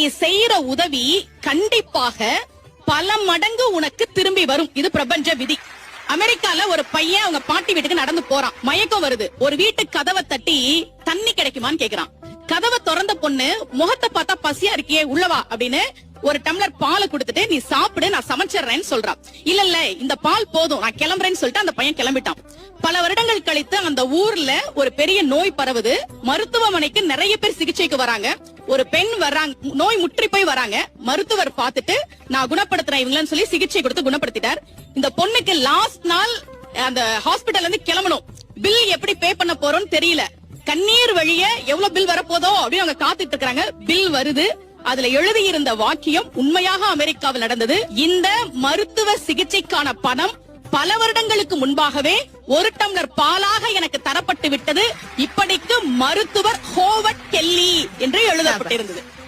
நீ செய்யற உதவி கண்டிப்பாக பல மடங்கு உனக்கு திரும்பி வரும். இது பிரபஞ்ச விதி. அமெரிக்கால ஒரு பையன் அவங்க பாட்டி வீட்டுக்கு நடந்து போறான். மயக்கம் வருது. ஒரு வீட்டு கதவை தட்டி தண்ணி கிடைக்குமான்னு கேக்குறான். கதவை திறந்த பொண்ணு முகத்தை பார்த்தா பசியா இருக்கியே உள்ளவா அப்படின்னு ஒரு டம்ளர் பாலை கொடுத்துட்டு நீ சாப்பிடு நான் சமைச்சிடுறேன்னு சொல்றான் இல்ல இல்ல இந்த பால் போதும் நான் கிளம்புறேன்னு சொல்லிட்டு அந்த பையன் கிளம்பிட்டான். பல வருடங்கள் கழித்து அந்த ஊர்ல ஒரு பெரிய நோய் பரவுது. மருத்துவமனைக்கு நிறைய பேர் சிகிச்சைக்கு வராங்க. ஒரு பெண் வர்றாங்க நோய் முற்றி போய் வராங்க. மருத்துவர் பார்த்துட்டு நான் குணப்படுத்துறேன் இவங்களன்னு சொல்லி சிகிச்சை கொடுத்து குணப்படுத்திட்டார். இந்த பொண்ணுக்கு லாஸ்ட் நாள் அந்த ஹாஸ்பிட்டல் இருந்து கிளம்பணும். பில் எப்படி பே பண்ண போறோம்னு தெரியல. கண்ணீர் வழிய எவ்வளவு பில் வரப்போதோ அப்படின்னு அவங்க காத்துட்டு இருக்காங்க பில் வருது. அதுல எழுதியிருந்த வாக்கியம் உண்மையாக அமெரிக்காவில் நடந்தது. இந்த மருத்துவ சிகிச்சைக்கான பணம் பல வருடங்களுக்கு முன்பாகவே ஒரு டம்ளர் பாலாக எனக்கு தரப்பட்டு விட்டது. இப்படிக்கு மருத்துவர் ஹோவர்ட் கெல்லி என்று எழுதப்பட்டிருந்தது.